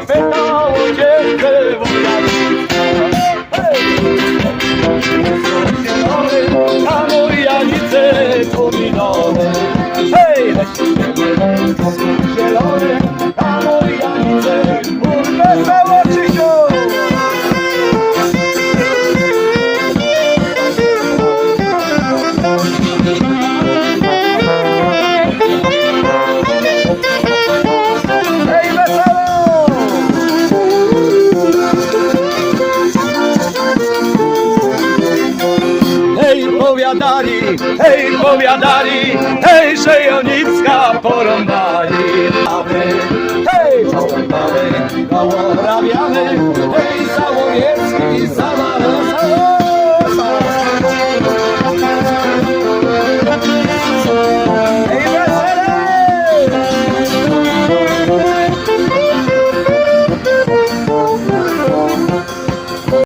zapytało cię dewokacja A mój janice pominowe Hej! Hej, powiadali, hej, powiadali, hej, że Jonicka porąbali. Mamy, hej, porąbamy, koło rabiamy, hej, Załowiecka